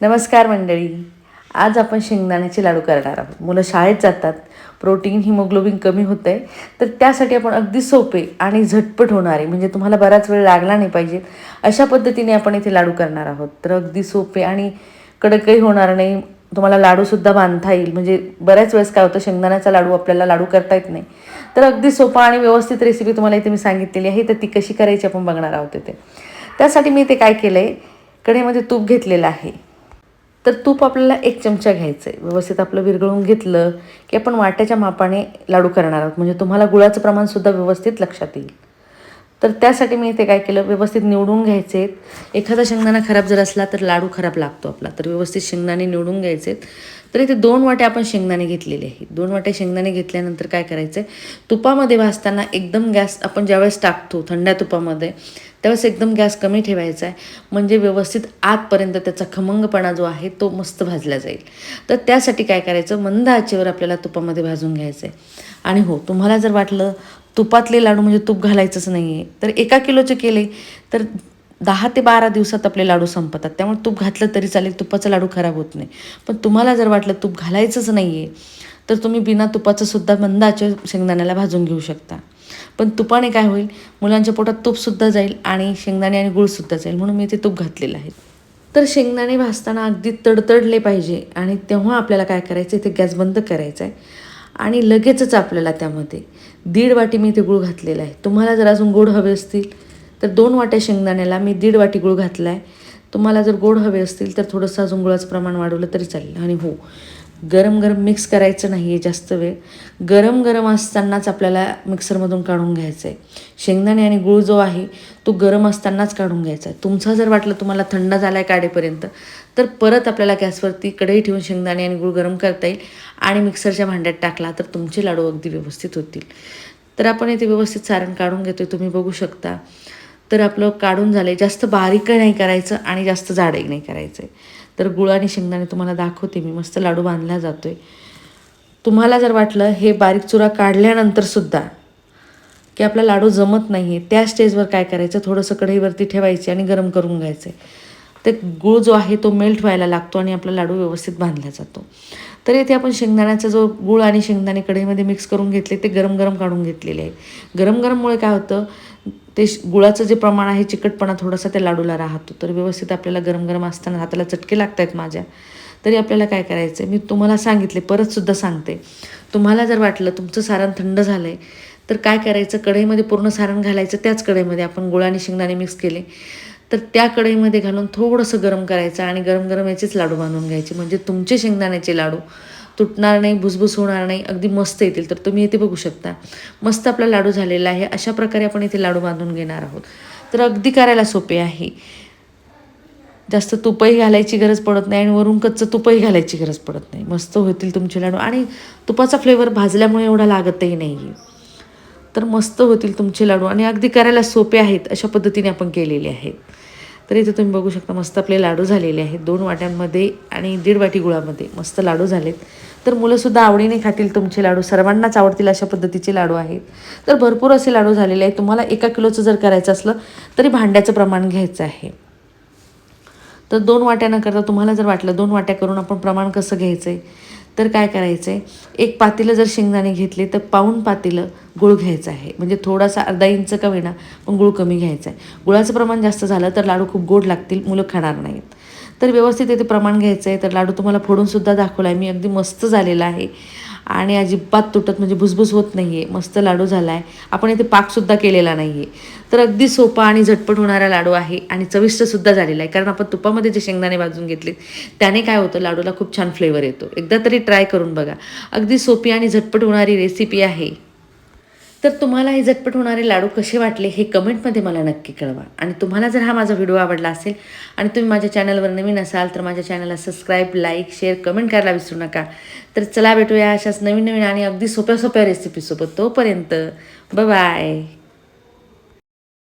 नमस्कार मंडळी. आज आपण शेंगदाण्याचे लाडू करणार आहोत. मुलं शाळेत जातात. प्रोटीन हिमोग्लोबिन कमी होतं आहे तर त्यासाठी आपण अगदी सोपे आणि झटपट होणारे म्हणजे तुम्हाला बराच वेळ लागला नाही पाहिजे अशा पद्धतीने आपण इथे लाडू करणार आहोत. तर अगदी सोपे आणि कडकही होणार नाही. तुम्हाला लाडूसुद्धा बांधता येईल. म्हणजे बऱ्याच वेळेस काय होतं शेंगदाण्याचा लाडू आपल्याला लाडू करता येत नाही. तर अगदी सोपा आणि व्यवस्थित रेसिपी तुम्हाला इथे मी सांगितलेली आहे. तर ती कशी करायची आपण बघणार आहोत इथे. त्यासाठी मी इथे काय केलं आहे कढईमध्ये तूप घेतलेलं आहे. तर तूप आपल्याला एक चमचा घ्यायचं आहे व्यवस्थित आपलं विरघळून घेतलं की आपण वाट्याच्या मापाने लाडू करणार आहोत. म्हणजे तुम्हाला गुळाचं प्रमाणसुद्धा व्यवस्थित लक्षात येईल. तर त्यासाठी मी इथे काय केलं व्यवस्थित निवडून घ्यायचे. एखादा शेंगदाणा खराब जर असला तर लाडू खराब लागतो आपला. तर व्यवस्थित शेंगदाणे निवडून घ्यायचे तर इथे दोन वाटे आपण शेंगदाणे घेतलेले आहे दोन वाटे शेंगदाणे घेतल्यानंतर काय करायचं आहे तुपामध्ये भाजताना एकदम गॅस आपण ज्यावेळेस टाकतो थंड्या तुपामध्ये त्यावेळेस एकदम गॅस कमी ठेवायचा आहे म्हणजे व्यवस्थित आतपर्यंत त्याचा खमंगपणा जो आहे तो मस्त भाजला जाईल. तर त्यासाठी काय करायचं? मंद आचेवर आपल्याला तुपामध्ये भाजून घ्यायचं आहे आणि हो तुम्हाला जर वाटलं तुपातले लाडू म्हणजे तूप घालायचंच नाही आहे तर एका किलोचे केले तर दहा ते बारा दिवसात आपले लाडू संपतात. त्यामुळे तूप घातलं तरी चालेल तुपाचा लाडू खराब होत नाही. पण तुम्हाला जर वाटलं तूप घालायचंच नाही आहे तर तुम्ही बिना तुपाचंसुद्धा सुद्धा शेंगदाण्याला भाजून घेऊ शकता. पण तुपाने काय होईल? मुलांच्या पोटात तूपसुद्धा जाईल आणि शेंगदाणे आणि गुळसुद्धा जाईल. म्हणून मी ते तूप घातलेलं आहे. तर शेंगदाणे भाजताना अगदी तडतडले पाहिजे आणि तेव्हा आपल्याला काय करायचं? आहे ते गॅस बंद करायचा आहे. आणि लगेचच आपल्याला त्यामध्ये दीड वाटी मी ते गुळ घातलेला आहे. तुम्हाला जर अजून गोड हवे असतील तर दोन वाट्या शेंगदाण्याला मी दीड वाटी गुळ घातला आहे तुम्हाला जर गोड हवे असतील तर थोडंसं अजून गुळाचं प्रमाण वाढवलं तरी चालेल. आणि हो गरम गरम मिक्स करायचं नाही आहे जास्त वेळ. गरम गरम असतानाच आपल्याला मिक्सरमधून काढून घ्यायचं आहे शेंगदाणे आणि गूळ जो आहे तो गरम असतानाच काढून घ्यायचा. आहे तुमचा जर वाटलं तुम्हाला थंड झाला आहे काढेपर्यंत तर परत आपल्याला गॅसवरती कढई ठेवून शेंगदाणे आणि गूळ गरम करता येईल आणि मिक्सरच्या भांड्यात टाकला तर तुमचे लाडू अगदी व्यवस्थित होतील. तर आपण इथे व्यवस्थित सारण काढून घेतो तुम्ही बघू शकता. तर आपलं काढून झालं आहे जास्त बारीकही नाही करायचं आणि जास्त जाडही नाही करायचं. आहे तर गुळ आणि शेंगदाणे तुम्हाला दाखवते मी. मस्त लाडू बांधला जातो आहे तुम्हाला जर वाटलं हे बारीक चुरा काढल्यानंतरसुद्धा की आपला लाडू जमत नाही आहे त्या स्टेजवर काय करायचं? थोडंसं कढईवरती ठेवायचे आणि गरम करून घ्यायचे. ते गुळ जो आहे तो मेल्ट व्हायला लागतो आणि आपला लाडू व्यवस्थित बांधला जातो. तर येथे आपण शेंगदाण्याचा जो गुळ आणि शेंगदाणे कढईमध्ये मिक्स करून घेतले ते गरम गरम काढून घेतलेले आहे. गरम गरममुळे काय होतं? ते गुळाचं जे प्रमाण आहे चिकटपणा थोडासा त्या लाडूला राहतो. तर व्यवस्थित आपल्याला गरम गरम असताना हाताला चटके लागत आहेत माझ्या. तरी आपल्याला काय करायचं आहे मी तुम्हाला सांगितले परतसुद्धा सांगते. तुम्हाला जर वाटलं तुमचं सारण थंड झालं आहे तर काय करायचं? कढईमध्ये पूर्ण सारण घालायचं त्याच कढईमध्ये आपण गुळ आणि शेंगदाणे मिक्स केले. तर त्या कढईमध्ये घालून थोडंसं गरम करायचं आणि गरम गरम याचेच लाडू बांधून घ्यायचे. म्हणजे तुमचे शेंगदाण्याचे लाडू तुटणार नाही भुसभुस होणार नाही अगदी मस्त येतील. तर तुम्ही इथे बघू शकता. मस्त आपला लाडू झालेला आहे. अशा प्रकारे आपण इथे लाडू बांधून घेणार आहोत. तर अगदी करायला सोपे आहे. जास्त तुपही घालायची गरज पडत नाही आणि वरून कच्चं तुपही घालायची गरज पडत नाही. मस्त होतील तुमचे लाडू. आणि तुपाचा फ्लेवर भाजल्यामुळे एवढा लागतही नाही. आहे तर मस्त होतील तुमचे लाडू. आणि अगदी करायला सोपे आहेत अशा पद्धतीने आपण केलेले आहेत. तर इथे तुम्ही बघू शकता मस्त आपले लाडू झालेले आहेत दोन वाट्यांमध्ये आणि दीड वाटी गुळामध्ये मस्त लाडू झालेत. तर मुलंसुद्धा आवडीने खातील तुमचे लाडू सर्वांनाच आवडतील अशा पद्धतीचे लाडू आहेत. तर भरपूर असे लाडू झालेले आहेत. तुम्हाला एका किलोचं जर करायचं असलं तरी भांड्याचं प्रमाण घ्यायचं आहे. तर दोन वाट्या न करता तुम्हाला जर वाटलं दोन वाट्या करून आपण प्रमाण कसं घ्यायचं आहे तर काय करायचं आहे एक पातेलं जर शेंगदाणे घेतले तर पाऊण पातेलं गुळ घ्यायचं आहे. म्हणजे थोडासा अर्धा इंच का होईना पण गुळ कमी घ्यायचा आहे गुळाचं प्रमाण जास्त झालं तर लाडू खूप गोड लागतील मुलं खाणार नाहीत. तर व्यवस्थित येथे प्रमाण घ्यायचं आहे तर लाडू तुम्हाला फोडूनसुद्धा दाखवला आहे मी अगदी मस्त झालेला आहे. आणि अजिबात तुटत म्हणजे भुसभुस होत नाही आहे मस्त लाडू झाला आहे आपण इथे पाकसुद्धा केलेला नाही आहे तर अगदी सोपा आणि झटपट होणारा लाडू आहे आणि चविष्टसुद्धा झालेला आहे. कारण आपण तुपामध्ये जे शेंगदाणे भाजून घेतले त्याने काय होतं? लाडूला खूप छान फ्लेवर येतो. एकदा तरी ट्राय करून बघा. अगदी सोपी आणि झटपट होणारी रेसिपी आहे. तर तुम्हाला हे झटपट होणारे लाडू कसे वाटले हे कमेंटमध्ये मला नक्की कळवा. आणि तुम्हाला जर हा माझा व्हिडिओ आवडला असेल आणि तुम्ही माझ्या चॅनलवर नवीन असाल तर माझ्या चॅनलला सबस्क्राईब लाईक शेअर कमेंट करायला विसरू नका. तर चला भेटूया अशाच नवीन नवीन आणि अगदी सोप्या सोप्या रेसिपीसोबत तोपर्यंत बाय